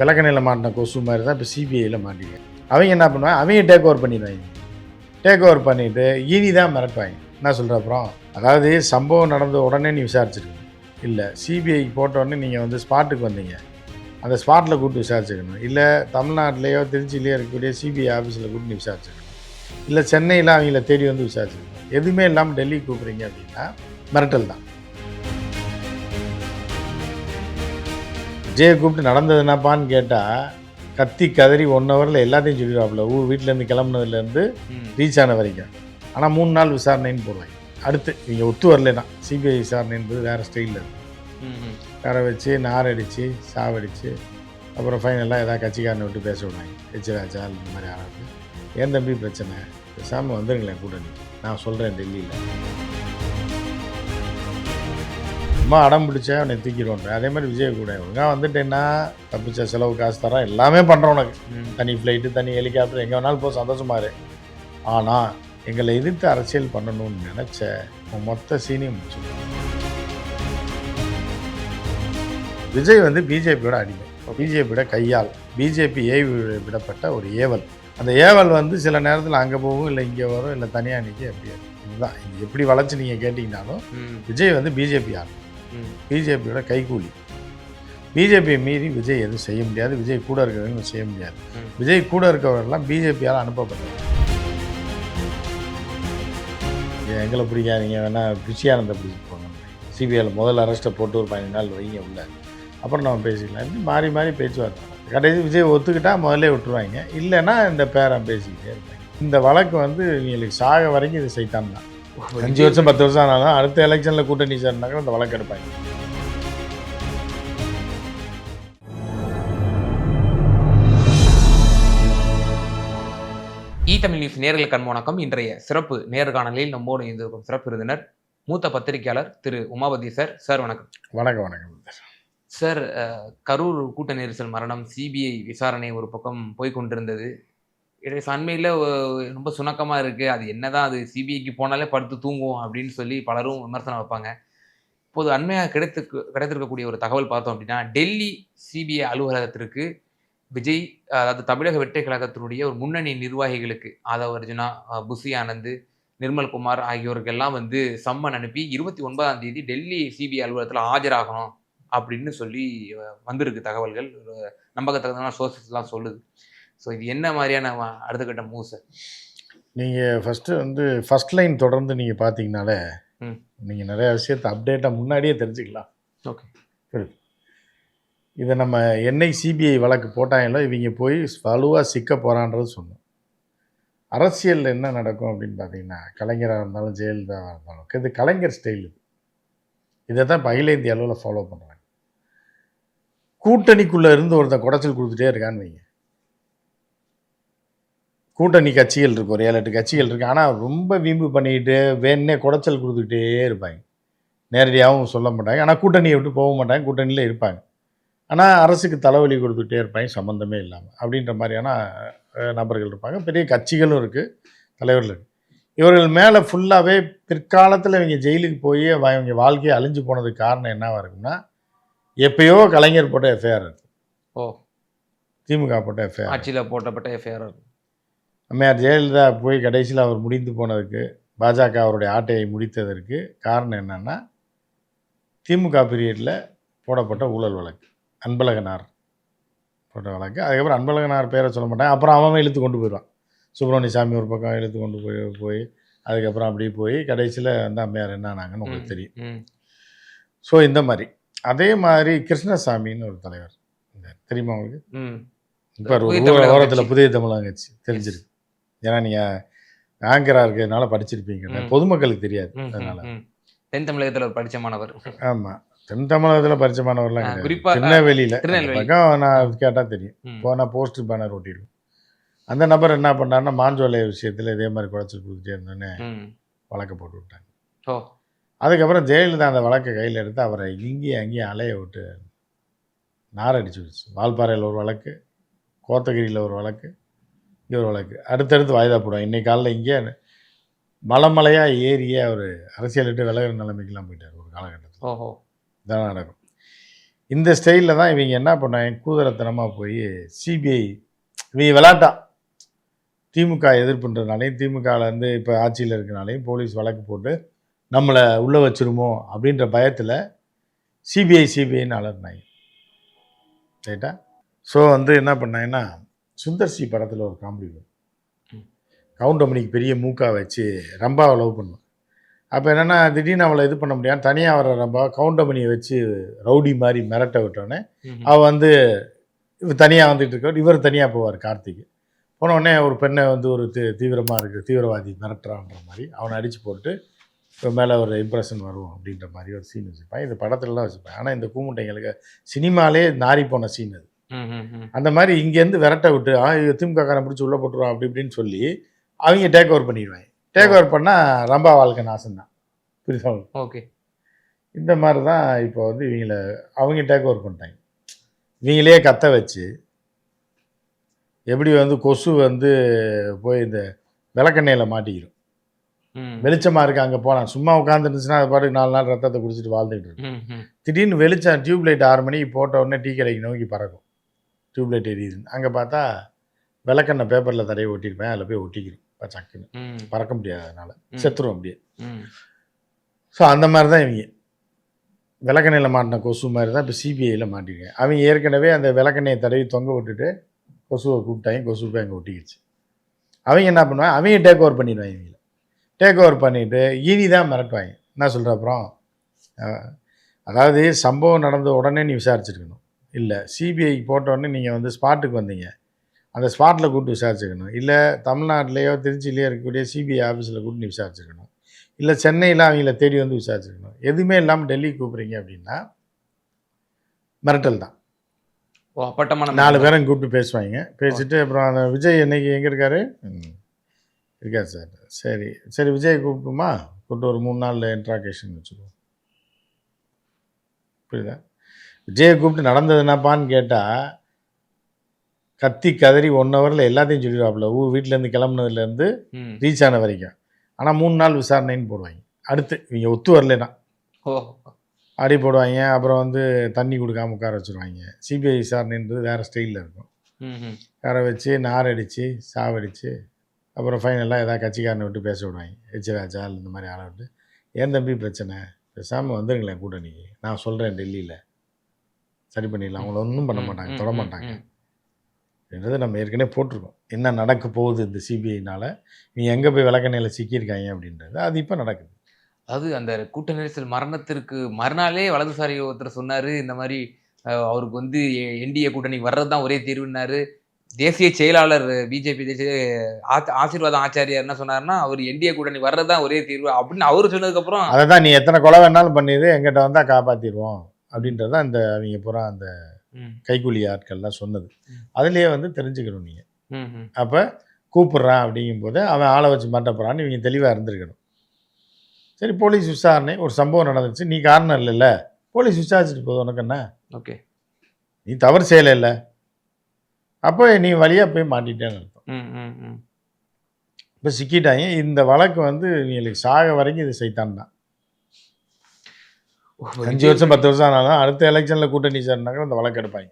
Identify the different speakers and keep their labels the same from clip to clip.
Speaker 1: விளக்கணையில் மாட்டின கொசு மாதிரி தான் இப்போ சிபிஐயில் மாட்டிங்க. அவங்க என்ன பண்ணுவாங்க? அவங்க டேக் ஓவர் பண்ணிடுவாங்க. டேக் ஓவர் பண்ணிவிட்டு இனி தான் மிரட்டுவாங்க. என்ன சொல்கிற அப்புறம்? அதாவது சம்பவம் நடந்த உடனே நீ விசாரிச்சிருக்கணும் இல்லை சிபிஐக்கு போட்டோடனே நீங்கள் வந்து ஸ்பாட்டுக்கு வந்தீங்க. அந்த ஸ்பாட்டில் கூப்பிட்டு விசாரிச்சுக்கணும். இல்லை தமிழ்நாட்டிலேயோ திருச்சியிலேயோ இருக்கக்கூடிய சிபிஐ ஆஃபீஸில் கூப்பிட்டு நீ விசாரிச்சுக்கணும். இல்லை சென்னையில் அவங்கள தேடி வந்து விசாரிச்சுக்கணும். எதுவுமே இல்லாமல் டெல்லி கூப்பிட்றீங்க அப்படின்னா மிரட்டல் தான். விஜயை கூப்பிட்டு நடந்தது என்னப்பான்னு கேட்டால் கத்தி கதறி ஒன் ஹவரில் எல்லாத்தையும் சொல்லிடுவாப்புல. ஊர் வீட்டிலேருந்து கிளம்புனதுலேருந்து. ரீச் ஆன வரைக்கும். ஆனால் மூணு நாள் விசாரணைன்னு போடுவாங்க. அடுத்து இங்கே ஒத்து வரலைன்னா சிபிஐ விசாரணை என்பது வேறு ஸ்டைலில்
Speaker 2: ம்.
Speaker 1: வேற வச்சு நார் அடித்து சாவடித்து அப்புறம் ஃபைனலாக ஏதாவது கட்சிக்காரனை விட்டு பேச விடுவாங்க. ஹெச் ராஜா இந்த மாதிரி ஆளாது ஏன் தம்பி பிரச்சனை? பேசாமல் வந்துருங்களேன் கூட்டணி நான் சொல்கிறேன் டெல்லியில். சும்மா அடம் பிடிச்சா அவனை தூக்கிடுவோன்ற. அதே மாதிரி விஜய் கூட. ஒழுங்காக வந்துட்டேன்னா தப்பிச்ச செலவு காசு தரேன் எல்லாமே பண்ணுறோம் உனக்கு. தனி ஃப்ளைட்டு தனி ஹெலிகாப்டர் எங்கே வேணாலும் போ சந்தோஷமா இரு. ஆனால் எங்களை எதிர்த்து அரசியல் பண்ணணும்னு நினச்ச உன் மொத்த சீனியும் முடிச்சு விஜய் வந்து பிஜேபியோட அடிமை. பிஜேபியோட கையால் பிஜேபி ஏவி விடப்பட்ட ஒரு ஏவல். அந்த ஏவல் வந்து சில நேரத்தில் அங்கே போகும் இல்லை இங்கே வரும் இல்லை தனியாக நிற்க அப்படியே. இதுதான். இது எப்படி வளைச்சு நீங்கள் கேட்டிங்கனாலும். விஜய் வந்து பிஜேபி ஆள்
Speaker 2: ம்.
Speaker 1: பிஜேபியோட கைக்கூலி பிஜேபியை மீறி விஜய் எதுவும் செய்ய முடியாது. விஜய் கூட இருக்கிறவங்க செய்ய முடியாது. விஜய் கூட இருக்கவரெல்லாம் பிஜேபியால் அனுப்பப்பட்டது. ஏன் எங்களை பிடிக்காதீங்க? வேணா ரிஷியானந்தை பிடிச்சி போங்க. சிபிஐயில் முதல் அரெஸ்ட்டை போட்டு ஒரு பதினஞ்சு நாள் வைங்க உள்ள. அப்புறம் நம்ம பேசிக்கலாம். இப்படி மாறி மாறி பேச்சுவார்த்தை. கடைசி விஜய் ஒத்துக்கிட்டா முதல்ல விட்டுருவாங்க. இல்லைன்னா இந்த பேரன் பேசிக்கிட்டே இருப்பாங்க. இந்த வழக்கு வந்து இவங்களுக்கு சாக வரைக்கும் இது சைத்தான் தான் அஞ்சு வருஷம் பத்து வருஷம் ஆனாலும் அடுத்த எலெக்ஷனில் கூட்டணி சேர்னாக்க இந்த வழக்கு எடுப்பாங்க.
Speaker 2: இ தமிழ் நியூஸ் நேர்களுக்கு அன்பு வணக்கம். இன்றைய சிறப்பு நேர்காணலில் நம்மோடு இருந்திருக்கும் சிறப்பு விருந்தினர் மூத்த பத்திரிகையாளர் திரு உமாபதி சார். சார் வணக்கம்.
Speaker 1: வணக்கம் வணக்கம்.
Speaker 2: சார் கரூர் கூட்ட நெரிசல் மரணம் சிபிஐ விசாரணை ஒரு பக்கம் போய் கொண்டிருந்தது. இடைய சண்மையில் ரொம்ப சுணக்கமாக இருக்குது அது என்னதான் அது சிபிஐக்கு போனாலே படுத்து தூங்குவோம் அப்படின்னு சொல்லி பலரும் விமர்சனம் வைப்பாங்க. இப்போது அண்மையாக கிடைத்து கிடைத்திருக்கக்கூடிய ஒரு தகவல் பார்த்தோம் அப்படின்னா டெல்லி சிபிஐ அலுவலகத்திற்கு விஜய் அதாவது தமிழக வெற்றி கழகத்தினுடைய ஒரு முன்னணி நிர்வாகிகளுக்கு ஆதவ அர்ஜுனா புசி ஆனந்த் நிர்மல்குமார் ஆகியோருக்கெல்லாம் வந்து சம்மன் அனுப்பி இருபத்தி ஒன்பதாம் தேதி டெல்லி சிபிஐ அலுவலகத்தில் ஆஜராகணும் அப்படின்னு சொல்லி வந்திருக்கு தகவல்கள். ஒரு நம்பகத்தகுந்த சோர்சஸ்லாம் சொல்லுது. ஸோ இது என்ன மாதிரியான வ- அடுத்த கட்ட மூவ் சார்
Speaker 1: நீங்கள் ஃபஸ்ட்டு வந்து ஃபஸ்ட் லைன் தொடர்ந்து நீங்கள் பார்த்தீங்கனாலே. நீங்கள் நிறைய விஷயத்தை அப்டேட்டாக முன்னாடியே தெரிஞ்சுக்கலாம்.
Speaker 2: ஓகே
Speaker 1: இதை நம்ம என்னை சிபிஐ வழக்கு போட்டாங்களோ இவங்க போய் வலுவாக சிக்க போகிறான்றது சொன்னோம். அரசியலில் என்ன நடக்கும் அப்படின்னு பார்த்தீங்கன்னா கலைஞராக இருந்தாலும் ஜெயலலிதாவாக இருந்தாலும் இது கலைஞர் ஸ்டைல் இது. இதை தான் இப்போ அகில இந்திய அளவில் ஃபாலோ பண்ணுறாங்க கூட்டணிக்குள்ளே இருந்து ஒருத்தன் குடைச்சல் கொடுத்துட்டே இருக்கான்னு வைங்க. கூட்டணி கட்சிகள் இருக்கு ஒரு ஏழு எட்டு கட்சிகள் இருக்கு. ஆனால் ரொம்ப வீம்பு பண்ணிக்கிட்டு வேணே குடைச்சல் கொடுத்துக்கிட்டே இருப்பாங்க. நேரடியாகவும் சொல்ல மாட்டாங்க. ஆனால் கூட்டணியை விட்டு போக மாட்டாங்க. கூட்டணியில் இருப்பாங்க. ஆனால் அரசுக்கு தலைவலி கொடுத்துக்கிட்டே இருப்பாங்க. சம்மந்தமே இல்லாமல் அப்படின்ற மாதிரியான நபர்கள் இருப்பாங்க. பெரிய கட்சிகளும் இருக்குது தலைவர்கள் இருக்கு. இவர்கள் மேலே ஃபுல்லாகவே பிற்காலத்தில் இவங்க ஜெயிலுக்கு போய் இவங்க வாழ்க்கையை அழிஞ்சு போனதுக்கு காரணம் என்னவா இருக்கும்னா எப்பயோ கலைஞர் போட்ட எஃப்ஐஆர்
Speaker 2: ஓ.
Speaker 1: திமுக போட்ட எஃப்ஐஆர்
Speaker 2: ஆட்சியில் போட்டப்பட்ட எஃப்ஐஆர்
Speaker 1: அம்மையார் ஜெயலலிதா போய் கடைசியில் அவர் முடிந்து போனதுக்கு பாஜக அவருடைய ஆட்டையை முடித்ததற்கு காரணம் என்னன்னா திமுக பீரியடில் போடப்பட்ட ஊழல் வழக்கு அன்பழகனார் போட்ட வழக்கு. அதுக்கப்புறம் அன்பழகனார் பேரை சொல்ல மாட்டாங்க அப்புறம் அவன் இழுத்து கொண்டு போயிடுவான். சுப்பிரமணிய சாமி ஒரு பக்கம் இழுத்து கொண்டு போய் போய் அதுக்கப்புறம் அப்படியே போய் கடைசியில் வந்து அம்மையார் என்னானாங்கன்னு உங்களுக்கு தெரியும். ஸோ இந்த மாதிரி. அதே மாதிரி கிருஷ்ணசாமின்னு ஒரு தலைவர் இந்த தெரியுமா உங்களுக்கு? இப்போ ஓரத்தில். புதிய தமிழகம் கட்சி தெரிஞ்சிருக்கு. ஏன்னா நீங்கள் ஆங்கராக இருக்கிறதுனால படிச்சிருப்பீங்க. பொதுமக்களுக்கு தெரியாது. அதனால.
Speaker 2: தென் தமிழகத்தில் ஒரு படிச்ச மாணவர்.
Speaker 1: ஆமாம் தென் தமிழகத்தில் பரிச்சயமானவர்லாம்
Speaker 2: ஆ,
Speaker 1: கிடையாது.
Speaker 2: குறிப்பா,
Speaker 1: திருநெல்வேலியில்.
Speaker 2: திருநெல்வேலி.
Speaker 1: பக்கம் நான் கேட்டால் தெரியும். நான் போஸ்டர் பேனர் ஒட்டியிருக்கேன் அந்த நபர் என்ன பண்ணாருன்னா மாஞ்சோலை விஷயத்தில் இதே மாதிரி குறைச்சல் கொடுத்துட்டே இருந்தோன்னே வழக்கை போட்டு விட்டாங்க
Speaker 2: ஓ.
Speaker 1: அதுக்கப்புறம் ஜெயலலிதா அந்த வழக்கை கையில் எடுத்து அவரை இங்கேயும் அங்கேயும் அலைய விட்டு நாரடிச்சு விடுச்சு வால்பாறையில் ஒரு வழக்கு கோத்தகிரியில் ஒரு வழக்கு இங்கே ஒரு வழக்கு. அடுத்தடுத்து வாய்தா போடுவாங்க. இன்னைக்கு காலையில் இங்கே மலைமலையாக ஏறிய அவர் அரசியல் விட்டு விலகிற நிலைமைக்கெல்லாம் போயிட்டார் ஒரு காலகட்டத்தில்.
Speaker 2: ஓஹோ.
Speaker 1: இதான் நடக்கும். இந்த ஸ்டைலில் தான் இவங்க என்ன பண்ணாங்க? கூதரத்தனமாக போய் சிபிஐ இவங்க விளாட்டா. திமுக எதிர்ப்புன்றனாலையும் திமுகலேருந்து இப்போ ஆட்சியில் இருக்கனாலையும் போலீஸ் வழக்கு போட்டு நம்மளை உள்ளே வச்சிருமோ அப்படின்ற பயத்தில் சிபிஐ சிபிஐன்னு அலர்னாங்க ரைட்டா? ஸோ வந்து என்ன பண்ணாங்கன்னா சுந்தர் சி படத்தில் ஒரு காமெடி வரும். கவுண்டமணிக்கு பெரிய மூக்கா வச்சு ரம்பாவை லவ் பண்ணும் அப்போ என்னென்னா திடீர்னு அவளை இது பண்ண முடியாது. தனியாக வர ரம்பா கவுண்டமணியை வச்சு ரவுடி மாதிரி மிரட்ட விட்டோன்னே
Speaker 2: ம்,
Speaker 1: அவள் வந்து இவர் தனியாக வந்துட்டு இருக்க இவர் தனியாக போவார் கார்த்திக் போன உடனே ஒரு பெண்ணை வந்து ஒரு தீ தீவிரமாக இருக்குது தீவிரவாதி மிரட்டுறான்ற மாதிரி அவனை அடித்து போட்டு இப்போ மேலே ஒரு இம்ப்ரெஷன் வரும் அப்படின்ற மாதிரி ஒரு சீன் வச்சுருப்பான். இது படத்துலலாம் வச்சுருப்பேன். ஆனால் இந்த கூமுட்டைங்களுக்கு சினிமாலே நாரி போன சீன் அது. அந்த மாதிரி இங்கேருந்து விரட்ட விட்டு ஆ இது திமுக காரன் பிடிச்சி உள்ளே போட்டுருவான் அப்படி இப்படின்னு சொல்லி அவங்க டேக் ஓவர் பண்ணிடுவாங்க டேக் ஓவர் பண்ணால் ரம்பா வாழ்க்கை நாசம்தான். புரியுதா? உங்களுக்கு?
Speaker 2: ஓகே.
Speaker 1: இந்த மாதிரி தான் இப்போ வந்து இவங்கள அவங்க டேக் ஓவர் பண்ணிட்டாங்க. இவங்களே கத்த வச்சு எப்படி வந்து கொசு வந்து போய் இந்த விளக்கெண்ணெயில் மாட்டிக்கிறோம் வெளிச்சமாக இருக்கு அங்கே போகலாம் சும்மா உட்காந்துருந்துச்சுன்னா அது பாட்டுக்கு நாலு நாள் ரத்தத்தை குடிச்சிட்டு
Speaker 2: ம், ம்.
Speaker 1: திடீர்னு வெளிச்சம் டியூப் லைட் ஆறு மணிக்கு போட்ட உடனே டீ கடைக்கு நோக்கி பறக்கும். டியூப் லைட் எரியுதுன்னு அங்கே பார்த்தா விளக்கெண்ணெய் பேப்பரில் தடவி ஒட்டியிருப்பேன் அதில் போய் ஒட்டிக்கிறோம் இப்போ சக்குன்னு. பறக்க முடியாது அதனால். செத்துரும் அப்படியே. ஸோ அந்த மாதிரி தான் இவங்க. விளக்கெண்ணெயில் மாட்டின கொசு மாதிரி தான் இப்போ சிபிஐயில் மாட்டிருக்கேன் அவங்க ஏற்கனவே அந்த விளக்கெண்ணெயை தடவி தொங்க விட்டுட்டு கொசுவை கூப்பிட்டாங்க கொசு போய் அங்கே ஒட்டிக்கிச்சு. அவங்க என்ன பண்ணுவாங்க? அவங்க டேக் ஓவர் பண்ணிடுவாங்க இவங்கள. டேக் ஓவர் பண்ணிவிட்டு இனி தான் மிரட்டுவாங்க. என்ன சொல்கிற அப்புறம்? அதாவது சம்பவம் நடந்த உடனே நீ விசாரிச்சிருக்கணும். இல்லை சிபிஐக்கு போட்ட உடனே நீங்கள் வந்து ஸ்பாட்டுக்கு வந்தீங்க. அந்த ஸ்பாட்டில் கூப்பிட்டு விசாரிச்சுக்கணும். இல்லை தமிழ்நாட்டிலேயோ திருச்சியிலேயோ இருக்கக்கூடிய சிபிஐ ஆஃபீஸில் கூப்பிட்டு விசாரிச்சுக்கணும். இல்லை சென்னையில் அவங்கள தேடி வந்து விசாரிச்சுக்கணும். எதுவுமே இல்லாமல் டெல்லி கூப்பிட்றீங்க அப்படின்னா மிரட்டல் தான்.
Speaker 2: ஓ அப்பட்டமான
Speaker 1: நாலு பேரும் கூப்பிட்டு பேசுவாங்க. பேசிட்டு அப்புறம் அந்த விஜய் என்னைக்கு எங்கே இருக்காரு? ம், இருக்கார் சார். சரி சரி விஜய் கூப்பிட்டுமா? கூப்பிட்டு ஒரு மூணு நாள் இன்ட்ராகேஷன் வச்சுக்குவோம். புரியுதா? விஜயை கூப்பிட்டு நடந்தது என்னப்பான்னு கேட்டால் கத்தி கதறி ஒன் ஹவரில் எல்லாத்தையும் சொல்லிடுவாப்புல. ஊர் வீட்டிலேருந்து கிளம்புனதுலேருந்து. ரீச் ஆன வரைக்கும். ஆனால் மூணு நாள் விசாரணைன்னு போடுவாங்க. அடுத்து இவங்க ஒத்து வரலனா அடி போடுவாங்க அப்புறம் வந்து தண்ணி கொடுக்காம உட்கார வச்சுருவாங்க. சிபிஐ விசாரணைன்றது வேறு ஸ்டைலில் இருக்கும். உட்கார வச்சு நார் அடித்து சாவடித்து அப்புறம் ஃபைனலாக ஏதாவது கட்சிக்காரனை விட்டு பேச விடுவாங்க. ஹெச் ராஜா இந்த மாதிரி ஆளை விட்டு. ஏன் தம்பி பிரச்சனை? பேசாமல் வந்துருங்களேன் கூட்டணிக்கு. நான் சொல்கிறேன் டெல்லியில். சரி பண்ணிடலாம். அவங்கள ஒன்றும் பண்ண மாட்டாங்க தொட மாட்டாங்க. என்றது நம்ம ஏற்கனவே போட்டிருக்கோம். என்ன நடக்க போகுது இந்த சிபிஐனால? நீ எங்கே போய் விளக்கணையில் சிக்கியிருக்காங்க அப்படின்றது அது இப்போ நடக்குது.
Speaker 2: அதாவது அந்த கூட்ட நெரிசல் மரணத்திற்கு மறுநாளே வலதுசாரி ஒருத்தர் சொன்னாரு இந்த மாதிரி அவருக்கு வந்து என்டிஏ கூட்டணி வர்றது தான் ஒரே தீர்வுனாரு தேசிய செயலாளர் பிஜேபி தேசிய ஆசீர்வாதம் ஆச்சாரியார் என்ன சொன்னாருன்னா அவர் என்டிஏ கூட்டணி வர்றது தான் ஒரே தீர்வு அப்படின்னு அவரு சொன்னதுக்கு அப்புறம்
Speaker 1: அதை தான் நீ எத்தனை கொலை வேணாலும் பண்ணிடு எங்கிட்ட வந்தால் காப்பாற்றிடுவோம் அப்படின்றது இந்த அவங்க பூரா அந்த கைக்கூலி ஆட்கள்லாம் சொன்னது. அதுலேயே வந்து தெரிஞ்சுக்கணும் நீங்கள். அப்போ கூப்பிட்றான் அப்படிங்கும்போது அவன் ஆளை வச்சு மாட்ட போகிறான்னு இவங்க தெளிவாக இருந்திருக்கணும். சரி போலீஸ் விசாரணை ஒரு சம்பவம் நடந்துச்சு. நீ காரணம் இல்லைல்ல. போலீஸ் விசாரிச்சுட்டு போகுது உனக்கு என்ன?
Speaker 2: ஓகே.
Speaker 1: நீ தவறு செய்யலை அப்போ நீ வழியாக போய் மாட்டிட்டேன்னு அர்த்தம். இப்போ சிக்கிட்டாங்க. இந்த வழக்கு வந்து இவங்களுக்கு சாக வரைக்கும் இது சைத்தான் தான் அஞ்சு வருஷம் பத்து வருஷம் ஆனாலும் அடுத்த எலெக்ஷனில் கூட்டணி சேர்னாக்க அந்த வழக்கு எடுப்பாங்க.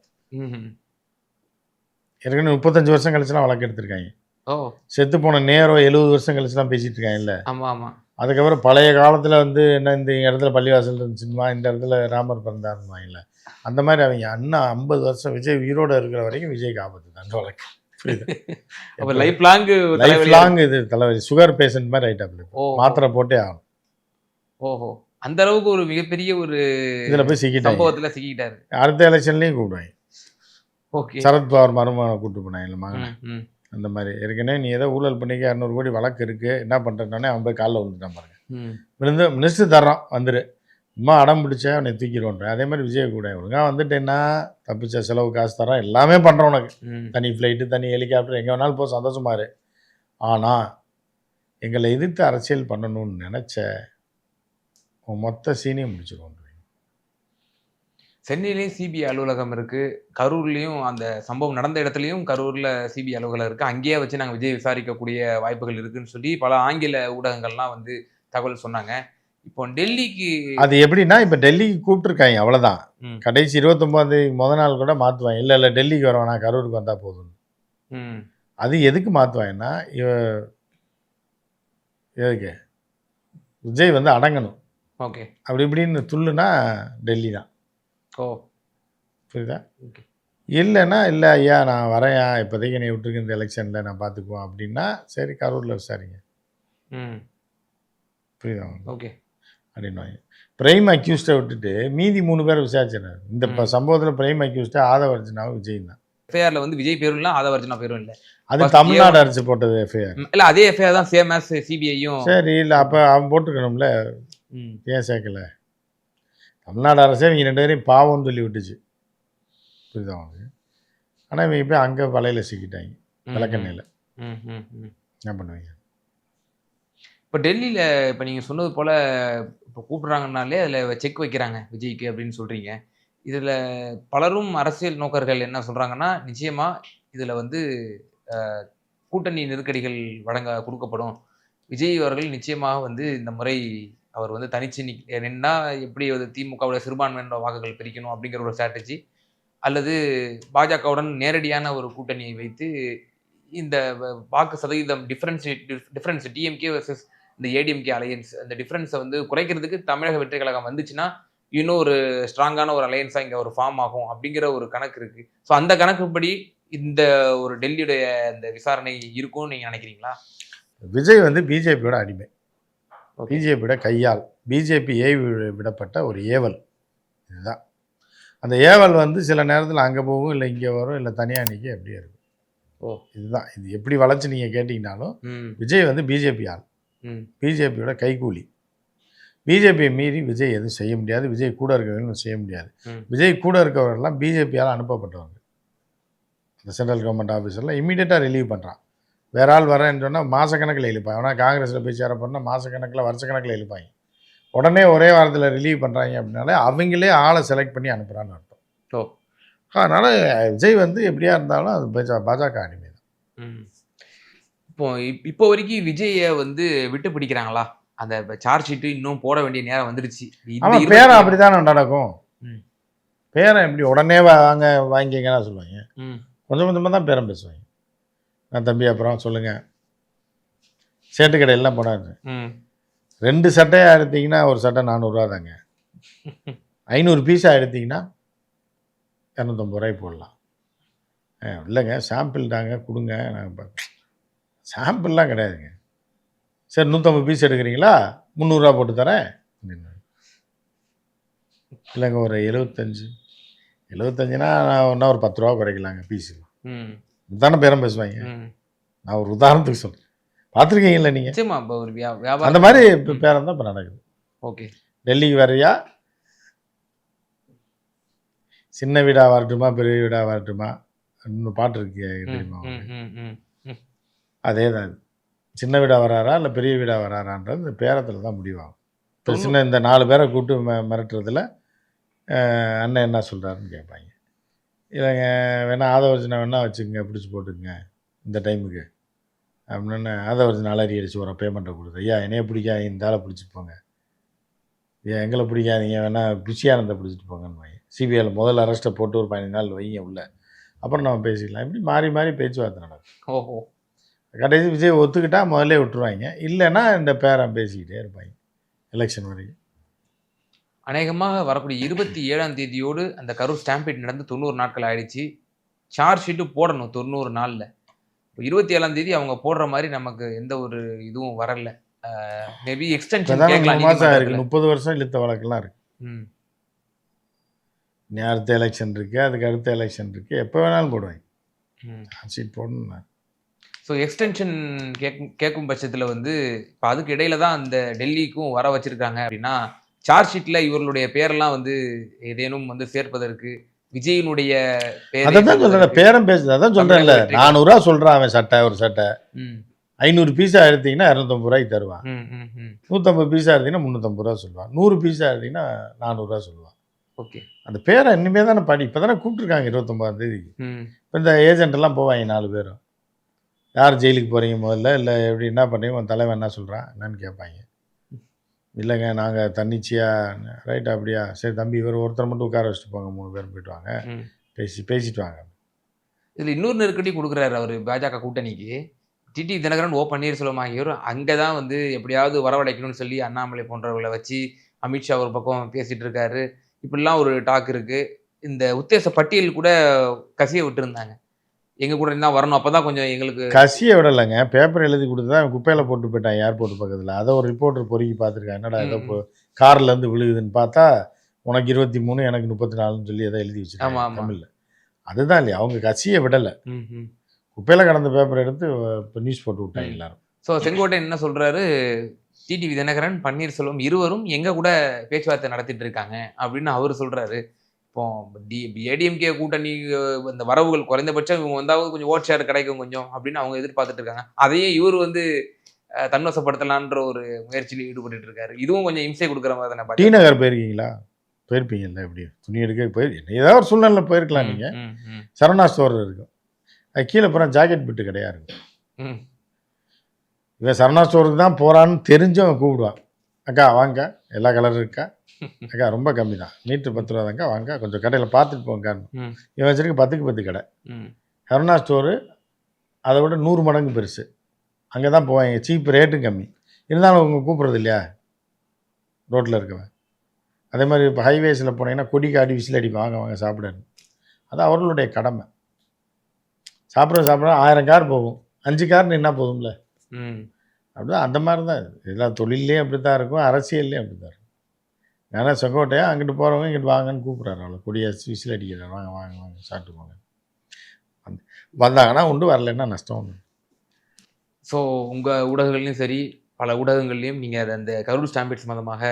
Speaker 1: ஏற்கனவே முப்பத்தஞ்சு வருஷம் கழிச்சுலாம் வழக்கு எடுத்திருக்காங்க.
Speaker 2: ஓ.
Speaker 1: செத்து போன நேரோ எழுபது வருஷம் கழிச்சுலாம் பேசிட்டு இருக்காங்கல்ல
Speaker 2: ஆமா ஆமா.
Speaker 1: அதுக்கப்புறம் பழைய காலத்தில் வந்து என்ன இந்த இடத்துல பள்ளிவாசல் இருந்துச்சுமா இந்த இடத்துல ராமர் பிறந்தாருமாங்கல்ல அந்த மாதிரி அவங்க அண்ணா ஐம்பது வருஷம் விஜய் உயிரோடு இருக்கிற வரைக்கும் விஜய்க்கு ஆபத்து தான் அந்த வழக்கு.
Speaker 2: லைஃப் லாங்
Speaker 1: லைஃப் லாங் இது தலைவலி. சுகர் பேஷண்ட் மாதிரி
Speaker 2: ஓ
Speaker 1: மாத்திரை போட்டே ஆகணும்.
Speaker 2: ஓஹோ. அந்த அளவுக்கு ஒரு மிகப்பெரிய ஒரு
Speaker 1: இதில் போய் சிக்கிட்டாங்க.
Speaker 2: சம்பவத்துல சிக்கிட்டாரு.
Speaker 1: அடுத்த எலெக்ஷன்லேயும் கூப்பிடுவாங்க.
Speaker 2: ஓகே.
Speaker 1: சரத்பவார் மருமகனை கூப்பிட்டு போனாங்க இல்லை மகனை. அந்த மாதிரி. ஏற்கனவே நீ ஏதோ ஊழல் பண்ணிக்க இரநூறு கோடி வழக்கு இருக்குது என்ன பண்ணுறேன்னே அவன் போய் காலில் வந்துட்டான் பாருங்க. விழுந்து மினிஸ்டர் தர்றான் வந்துரு. சும்மா அடம் பிடிச்சா அவனை தூக்கிடுவோன்ற அதே மாதிரி விஜய் கூட. ஒழுங்கா வந்துட்டேன்னா தப்பிச்ச செலவு காசு தரான் எல்லாமே பண்ணுறோம் உனக்கு. தனி ஃப்ளைட்டு தனி ஹெலிகாப்டர் எங்கே வேணாலும் போ சந்தோஷமா இரு. ஆனால் எங்களை எதிர்த்து அரசியல் பண்ணணும்னு நினச்ச உன் மொத்த சீனையும் முடிச்சிருவோம்
Speaker 2: சென்னையிலயும் சிபிஐ அலுவலகம் இருக்கு. கரூர்லயும் அந்த சம்பவம் நடந்த இடத்துலயும் கரூர்ல சிபிஐ அலுவலகம் இருக்கு. அங்கேயே வச்சு நாங்க விஜய் விசாரிக்கக்கூடிய வாய்ப்புகள் இருக்குன்னு சொல்லி பல ஆங்கில ஊடகங்கள்லாம் வந்து தகவல் சொன்னாங்க. இப்போ டெல்லிக்கு
Speaker 1: அது எப்படின்னா இப்போ டெல்லிக்கு கூப்பிட்டுருக்காங்க அவ்வளோதான் கடைசி இருபத்தொம்போது தேதி முத நாள் கூட மாற்றுவாங்க இல்லை இல்லை டெல்லிக்கு வர வேணாம் கரூருக்கு வந்தால் போதும்
Speaker 2: ம்,
Speaker 1: அது எதுக்கு மாற்றுவாங்கன்னா எதுக்கு? விஜய் வந்து அடங்கணும்.
Speaker 2: ஓகே.
Speaker 1: அப்படி இப்படின்னு துள்ளுனா டெல்லி தான்.
Speaker 2: ஓ.
Speaker 1: புரியுதா? இல்லைன்னா இல்லை ஐயா நான் வரேன் இப்போதைக்கு என்னை விட்டுருக்கு இந்த எலெக்ஷனில் நான் பார்த்துக்குவோம் அப்படின்னா சரி கரூரில் விசாரிங்க.
Speaker 2: ம்.
Speaker 1: புரியுதா?
Speaker 2: ஓகே.
Speaker 1: அப்படின்வாங்க பிரைம் அக்யூஸ்டை விட்டுட்டு மீதி மூணு பேர் விசாரிச்சிடறாரு. இந்த இப்போ சம்பவத்தில் பிரைம் அக்யூஸ்டை ஆதவர்ஜனாவும் விஜய் தான்.
Speaker 2: எஃப்ஐஆர்ல வந்து விஜய் பேரும் இல்லை ஆதவர்ஜனா பேரும் இல்லை.
Speaker 1: அது தமிழ்நாடு அரசு போட்டது எஃப்ஐஆர்.
Speaker 2: இல்ல அதே எஃப்ஐஆர் தான் சேம் ஆஸ் சிபிஐயும்
Speaker 1: சரி இல்லை அப்போ அவன் போட்டுக்கணும்ல. ஏன் சேர்க்கல? தமிழ்நாடு அரசே இவங்க ரெண்டு பேரையும் பாவம்னு சொல்லி விட்டுச்சு. புரியுதா அவனுக்கு ஆனால் இவங்க போய் அங்கே வலையில் சிக்கிட்டாங்க விளக்கெண்ணெயில் என்ன பண்ணுவீங்க?
Speaker 2: இப்போ டெல்லியில் இப்போ நீங்கள் சொன்னது போல் இப்போ கூப்பிடுறாங்கனாலே அதில் செக் வைக்கிறாங்க விஜய்க்கு அப்படின்னு சொல்கிறீங்க இதில் பலரும் அரசியல் நோக்கர்கள் என்ன சொல்கிறாங்கன்னா நிச்சயமாக இதில் வந்து கூட்டணி நெருக்கடிகள் வழங்க கொடுக்கப்படும். விஜய் அவர்கள் நிச்சயமாக வந்து இந்த முறை அவர் வந்து தனிச்சு நிக் நின்னா எப்படி வந்து திமுகவோட சிறுபான்மையின வாக்குகள் பிரிக்கணும் அப்படிங்கிற ஒரு ஸ்ட்ராட்டஜி அல்லது பாஜகவுடன் நேரடியான ஒரு கூட்டணியை வைத்து இந்த வ- வாக்கு சதவீதம் டிஃபரன்ஸ் டிஃபரன்ஸ் டிஎம்கே வர்சஸ் இந்த ஏடிஎம்கே அலையன்ஸ் அந்த டிஃப்ரென்ஸை வந்து குறைக்கிறதுக்கு தமிழக வெற்றி கழகம் வந்துச்சுன்னா இன்னும் ஒரு ஸ்ட்ராங்கான ஒரு அலையன்ஸாக இங்கே ஒரு ஃபார்ம் ஆகும் அப்படிங்கிற ஒரு கணக்கு இருக்குது ஸோ அந்த கணக்குப்படி இந்த ஒரு டெல்லியுடைய இந்த விசாரணை இருக்கும்னு நீங்கள் நினைக்கிறீங்களா?
Speaker 1: விஜய் வந்து பிஜேபியோட அடிமை. பிஜேபியோட கையால் பிஜேபி ஏவி விடப்பட்ட ஒரு ஏவல். இதுதான். அந்த ஏவல் வந்து சில நேரத்தில் அங்கே போகும் இல்லை இங்கே வரும் இல்லை தனியாக நிற்க எப்படியே இருக்கும்.
Speaker 2: ஓ.
Speaker 1: இதுதான். இது எப்படி வளைச்சு நீங்கள் கேட்டிங்கனாலும் விஜய் வந்து பிஜேபி ஆள். பிஜேபியோட கைக்கூலி பிஜேபியை மீறி விஜய் எதுவும் செய்ய முடியாது. விஜய் கூட இருக்கவங்களும் செய்ய முடியாது. விஜய் கூட இருக்கவரெல்லாம் பிஜேபியால் அனுப்பப்பட்டவங்க. இந்த சென்ட்ரல் கவர்மெண்ட் ஆஃபீஸரில் இமீடியட்டாக ரிலீவ் பண்ணுறான் வேற ஆள் வரேன்னு சொன்னால் மாதக்கணக்கில் இழுப்பாங்க. ஆனால் காங்கிரஸில் போய் சேர போனால் மாதக்கணக்கில் வருஷக்கணக்கில் இழுப்பாங்க. உடனே ஒரே வாரத்தில் ரிலீவ் பண்ணுறாங்க அப்படின்னாலே அவங்களே ஆளை செலக்ட் பண்ணி அனுப்புகிறான்னு அர்த்தம்.
Speaker 2: ஓ.
Speaker 1: அதனால் விஜய் வந்து எப்படியா இருந்தாலும் அது பாஜ- பாஜக அடிமை தான்.
Speaker 2: இப்போ இப்- இப்போ வரைக்கும் விஜயை வந்து விட்டு பிடிக்கிறாங்களா? அந்த சார்ஜ் ஷீட்டு இன்னும் போட வேண்டிய நேரம் வந்துருச்சு.
Speaker 1: ஆமாம் பேரம் அப்படி தானே நடக்கும்.
Speaker 2: ம்.
Speaker 1: பேரம் எப்படி உடனே வாங்க வாங்கிங்கன்னா சொல்லுவாங்க. கொஞ்சம் கொஞ்சமாக தான் பேரம் பேசுவாங்க. நான் தம்பி அப்புறம் சொல்லுங்கள் சேட்டு கடையெல்லாம் போனாரு ரெண்டு சட்டையாக எடுத்தீங்கன்னா ஒரு சட்டை நானூறுரூவா தாங்க. ஐநூறு பீஸாக எடுத்தீங்கன்னா இரநூத்தம்பது ரூபாய் போடலாம். ஆ, இல்லைங்க சாம்பிள் தாங்க கொடுங்க. நான் சாம்பிள்லாம் கிடையாதுங்க. சரி நூற்றம்பது பீஸ் எடுக்கிறீங்களா? முந்நூறுரூவா போட்டு தரேன். இல்லைங்க ஒரு எழுபத்தஞ்சு எழுபத்தஞ்சுனா நான் ஒன்றா ஒரு பத்து ரூபா குறைக்கலாங்க பீஸு தானே பேரம் பேசுவாங்க. நான் ஒரு உதாரணத்துக்கு சொல்கிறேன் பார்த்துருக்கீங்களா நீங்கள் அந்த மாதிரி இப்போ பேரம் தான் இப்போ நடக்குது.
Speaker 2: ஓகே.
Speaker 1: டெல்லிக்கு வர்றியா சின்ன வீடா வரட்டுமா பெரிய வீடா வரட்டுமா? இன்னும் பாட்டு இருக்கு தெரியுமா அதே தான் சின்ன வீடா வராரா இல்லை பெரிய வீடா வராரான்றது இந்த பேரத்தில் தான் முடிவாகும். இப்போ சின்ன இந்த நாலு பேரை கூப்பிட்டு மிரட்டுறதுல அண்ணன் என்ன சொல்கிறாருன்னு கேட்பாங்க. இல்லைங்க வேணா ஆதவர்ஜனை வேணா வச்சுக்கோங்க பிடிச்சி போட்டுக்குங்க இந்த டைமுக்கு. அப்படின்னு ஆதவர்ஜன் அலறி அடிச்சு வர பேமெண்ட்டை கொடுத்து ஐயா என்னைய பிடிக்காது இந்த ஆளை பிடிச்சிட்டு போங்க. ஏன் எங்களை பிடிக்காதீங்க வேணா பிஷியானந்தை பிடிச்சிட்டு போங்கன்னு வைங்க. சிபிஐயில் முதல் அரெஸ்ட்டை போட்டு ஒரு பதினஞ்சு நாள் வைங்க உள்ள. அப்புறம் நம்ம பேசிக்கலாம். இப்படி மாறி மாறி பேச்சுவார்த்தை நடக்கும்.
Speaker 2: ஓஹோ.
Speaker 1: கடைசி விஜய் ஒத்துக்கிட்டா முதல்ல விட்டுருவாங்க. இல்லைன்னா இந்த பேரன் பேசிக்கிட்டே இருப்பாங்க. எலெக்ஷன் வரைக்கும்.
Speaker 2: அநேகமாக வரக்கூடிய இருபத்தி ஏழாம் தேதியோடு அந்த கரூர் ஸ்டாம்பீட் நடந்து தொண்ணூறு நாட்கள் ஆயிடுச்சு. சார்ஜ் ஷீட்டு போடணும் தொண்ணூறு நாளில். இப்போ இருபத்தி ஏழாம் தேதி அவங்க போடுற மாதிரி நமக்கு எந்த ஒரு இதுவும் வரல. மேபி எக்ஸ்டென்ஷன்
Speaker 1: மாதம் இருக்கு. முப்பது வருஷம் இழுத்த வழக்கெல்லாம் இருக்கு. அடுத்த எலெக்ஷன் இருக்கு. அதுக்கு அடுத்த எலெக்ஷன் இருக்கு. எப்போ வேணாலும் போடுவாங்க.
Speaker 2: ம்.
Speaker 1: சீட் போடணும்
Speaker 2: ஸோ எக்ஸ்டென்ஷன் கேட்கும் கேட்கும் பட்சத்தில் வந்து இப்போ அதுக்கு இடையில தான் அந்த டெல்லிக்கும் வர வச்சிருக்காங்க அப்படின்னா சார்ஜ் ஷீட்டில் இவர்களுடைய பேரெல்லாம் வந்து ஏதேனும் வந்து சேர்ப்பதற்கு விஜயினுடைய பெயரை
Speaker 1: அதை தான் சொல்கிறேன்
Speaker 2: சேர்ப்பதற்கு-
Speaker 1: பேரம் பேசுது. அதான் சொல்கிறேன்ல
Speaker 2: தமிழக வெற்றி
Speaker 1: நானூறுரூவா சொல்கிறான் அவன் சட்டை ஒரு சட்டை. ஐநூறு பீஸா எடுத்தீங்கன்னா இரநூத்தம்பது ரூபாய்க்கு தருவான். நூற்றம்பது பீஸா எடுத்தீங்கன்னா முந்நூற்றம்பது ரூபா சொல்லுவான். நூறு பீஸா எடுத்தீங்கன்னா நானூறுரூவா சொல்லுவான்.
Speaker 2: ஓகே.
Speaker 1: அந்த பேரை இனிமே தானே படி இப்போ தானே கூப்பிட்டுருக்காங்க இருபத்தொம்பதாம் தேதிக்கு. இப்போ இந்த ஏஜென்ட் எல்லாம் போவாங்க நாலு பேரும். யார் ஜெயிலுக்கு போகிறீங்க முதல்ல? இல்லை எப்படி என்ன பண்ணுறீங்க உன் தலைவன் என்ன சொல்கிறான் என்னன்னு கேட்பாங்க. இல்லைங்க நாங்கள் தன்னிச்சையாக ரைட் அப்படியா? சரி தம்பி இவர் ஒருத்தர் மட்டும் உட்கார வச்சுட்டு போங்க மூணு பேரும் போயிட்டு வாங்க. பேசி பேசிட்டு வாங்க.
Speaker 2: இதுல இன்னொரு நெருக்கடி கொடுக்குறாரு அவர் பாஜக கூட்டணிக்கு. டிடி தினகரன் ஓ பன்னீர்செல்வம் ஆகியோரும் அங்கே தான் வந்து எப்படியாவது வரவழைக்கணும்னு சொல்லி அண்ணாமலை போன்றவர்களை வச்சு அமித்ஷா ஒரு பக்கம் பேசிட்டு இருக்காரு. இப்படிலாம் ஒரு டாக் இருக்கு. இந்த உத்தேச பட்டியல் கூட கசிய விட்டுருந்தாங்க. எங்க கூட இருந்தா வரணும். அப்பதான் கொஞ்சம் எங்களுக்கு
Speaker 1: கசியை விடலைங்க. பேப்பர் எழுதி கொடுத்து தான் குப்பையில் போட்டு போயிட்டான் ஏர்போர்ட் பக்கத்தில். அதை ஒரு ரிப்போர்ட்டர் பொறுக்கி பார்த்துருக்கான். என்னடா ஏதோ
Speaker 2: ம்,
Speaker 1: இப்போ கார்ல இருந்து விழுகுதுன்னு பார்த்தா உனக்கு இருபத்தி மூணு எனக்கு முப்பத்தி நாலுன்னு சொல்லி எதை எழுதி வச்சிருக்காங்க
Speaker 2: ஆமா.
Speaker 1: தமிழில். அதுதான் இல்லையா? அவங்க கசியை விடலை. குப்பையில் கடந்த பேப்பர் எடுத்து இப்போ நியூஸ் போட்டு விட்டாங்க. எல்லாரும்.
Speaker 2: ஸோ செங்கோட்டையன் என்ன சொல்றாரு? டிடிவி தினகரன் பன்னீர்செல்வம் இருவரும் எங்க கூட பேச்சுவார்த்தை நடத்திட்டு இருக்காங்க அப்படின்னு அவர் சொல்றாரு. இப்போ டி ஏடிஎம்கே கூட்டணி இந்த வரவுகள் குறைந்தபட்சம் இவங்க வந்தாவது கொஞ்சம் ஓட் ஷேர் கிடைக்கும் கொஞ்சம் அப்படின்னு அவங்க எதிர்பார்த்துட்டு இருக்காங்க. அதையே இவர் வந்து தன்வசப்படுத்தலான்ற ஒரு முயற்சியில் ஈடுபட்டு இருக்காரு. இதுவும் கொஞ்சம் இம்சை கொடுக்குற மாதிரி தானே
Speaker 1: டி? நகர் போயிருக்கீங்களா? போயிருப்பீங்கல்ல எப்படி? துணி எடுக்க போயிரு ஏதாவது ஒரு சூழ்நிலை போயிருக்கலாம் நீங்கள் சரவணா ஸ்டோர் இருக்கும். அது கீழே போனால் ஜாக்கெட் பிட்டு கிடையா இருக்கும்.
Speaker 2: ம்,
Speaker 1: இவன் சரணா ஸ்டோருக்கு தான் போகிறான்னு தெரிஞ்சவன் கூப்பிடுவான். அக்கா வாங்க. எல்லா கலரும் இருக்கா? அக்கா ரொம்ப கம்மி தான் மீட்ரு பத்து ரூபா தாங்க வாங்க கொஞ்சம் கடையில் பார்த்துட்டு
Speaker 2: ம்,
Speaker 1: இவன் வச்சிருக்க பத்துக்கு பத்து கடை.
Speaker 2: ம்,
Speaker 1: சரணா ஸ்டோரு அதை விட நூறு மடங்கு பெருசு. அங்கே தான் போவாங்க சீப் ரேட்டும் கம்மி. இருந்தாலும் அவங்க கூப்பிட்றது இல்லையா? ரோட்டில் இருக்கவன். அதே மாதிரி இப்போ ஹைவேஸில் போனீங்கன்னா கொடி காடி விசில் அடிப்பாங்க வாங்க வாங்க சாப்பிடணும் அது அவர்களுடைய கடமை. சாப்பிட சாப்பிட ஆயிரம் கார் போகும். அஞ்சு கார் நின்னா போதும்ல. அப்படிதான் அந்த மாதிரி தான் எல்லா தொழில்லையும் அப்படி தான் இருக்கும். அரசியல்லையும் அப்படி தான் இருக்கும் ஏன்னா செங்கோட்டையா? அங்கிட்டு போகிறவங்க இங்கிட்டு வாங்கன்னு கூப்பிட்றாரு அவ்வளோ கொடியா விசில் அடிக்கிறார். வாங்க வாங்க வாங்க சாப்பிட்டு போங்க. வந்து வந்தாங்கன்னா உண்டு வரலைன்னா நஷ்டம் ஒன்று
Speaker 2: ஸோ உங்கள் ஊடகங்கள்லையும் சரி பல ஊடகங்கள்லையும் நீங்கள் அதை அந்த கரூர் ஸ்டாம்பேட் சம்மந்தமாக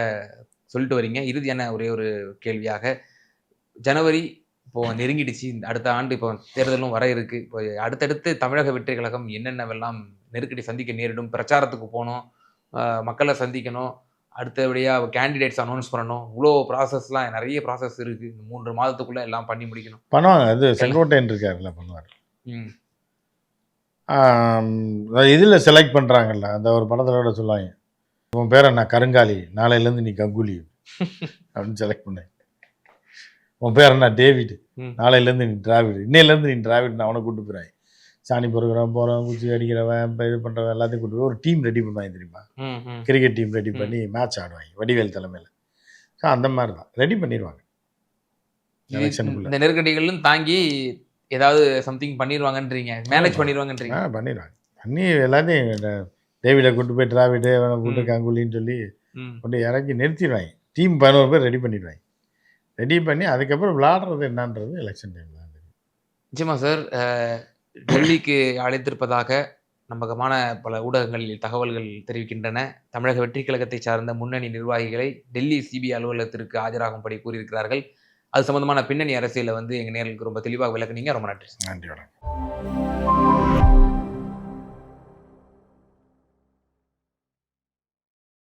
Speaker 2: சொல்லிட்டு வரீங்க. இறுதியான ஒரே ஒரு கேள்வியாக ஜனவரி இப்போ நெருங்கிடுச்சு. இந்த அடுத்த ஆண்டு இப்போ தேர்தலும் வர இருக்குது இப்போ அடுத்தடுத்து தமிழக வெற்றி கழகம் என்னென்னவெல்லாம் நெருக்கடி சந்திக்க நேரிடும் பிரச்சாரத்துக்கு போகணும் மக்களை சந்திக்கணும் அடுத்தபடியாக கேண்டிடேட்ஸ் அனௌன்ஸ் பண்ணணும். இவ்வளோ ப்ராசஸ்லாம் நிறைய ப்ராசஸ் இருக்குது இந்த மூன்று மாதத்துக்குள்ளே எல்லாம் பண்ணி முடிக்கணும்.
Speaker 1: பண்ணுவாங்க. அது செங்கோட்டையன் இருக்காருல்ல பண்ணுவார்.
Speaker 2: ம்.
Speaker 1: இதில் செலக்ட் பண்ணுறாங்கல்ல அந்த ஒரு படத்தில் கூட சொல்லுவாங்க. உன் பேர் என்ன? கருங்காலி. நாளையிலேருந்து நீ கங்குலி. அப்படின்னு செலக்ட் பண்ணேன். உன் பேர் என்ன? டேவிட். நாளையிலேருந்து நீ டிராவிட். இன்னையிலேருந்து நீ டிராவிட் நான் அவனை கூட்டு போகிறேன் சாணி பொறுக்கிறவன் போகிறவன் குச்சி அடிக்கிறவன் இப்போ இது பண்ணுறவன் எல்லாத்தையும் கூட்டு போய் ஒரு டீம் ரெடி பண்ணுவாங்க தெரியுமா? Cricket team ready. பண்ணி மேட்ச் ஆடுவாங்க வடிவேல் தலைமையில். ஸோ அந்த மாதிரி தான் ரெடி பண்ணிடுவாங்க
Speaker 2: இந்த நெருக்கடிகளும் தாங்கி ஏதாவது சம்திங் பண்ணிடுவாங்கன்றீங்க மேனேஜ். பண்ணிடுவாங்கன்றீங்க
Speaker 1: ஆ பண்ணிடுவாங்க பண்ணி எல்லாத்தையும் டேவிடை கூட்டு போய் டிராவிடு அவனை கூட்டு. கங்குலின்னு சொல்லி கொண்டு இறக்கி நிறுத்திடுவாங்க டீம் பதினோரு பேர் ரெடி பண்ணிடுவாங்க. ரெடி பண்ணி அதுக்கப்புறம் விளாடுறது என்னன்றது எலெக்ஷன் டைமில்
Speaker 2: நிச்சயமா சார் டெல்லிக்கு அழைத்திருப்பதாக நம்பகமான பல ஊடகங்களில் தகவல்கள் தெரிவிக்கின்றன. தமிழக வெற்றி கழகத்தை சார்ந்த முன்னணி நிர்வாகிகளை டெல்லி சிபிஐ அலுவலகத்திற்கு ஆஜராகும்படி கூறியிருக்கிறார்கள். அது சம்பந்தமான பின்னணி அரசியலை வந்து எங்க நேர்களுக்கு ரொம்ப தெளிவாக விளக்குனீங்க. ரொம்ப நன்றி
Speaker 1: நன்றி வணக்கம்.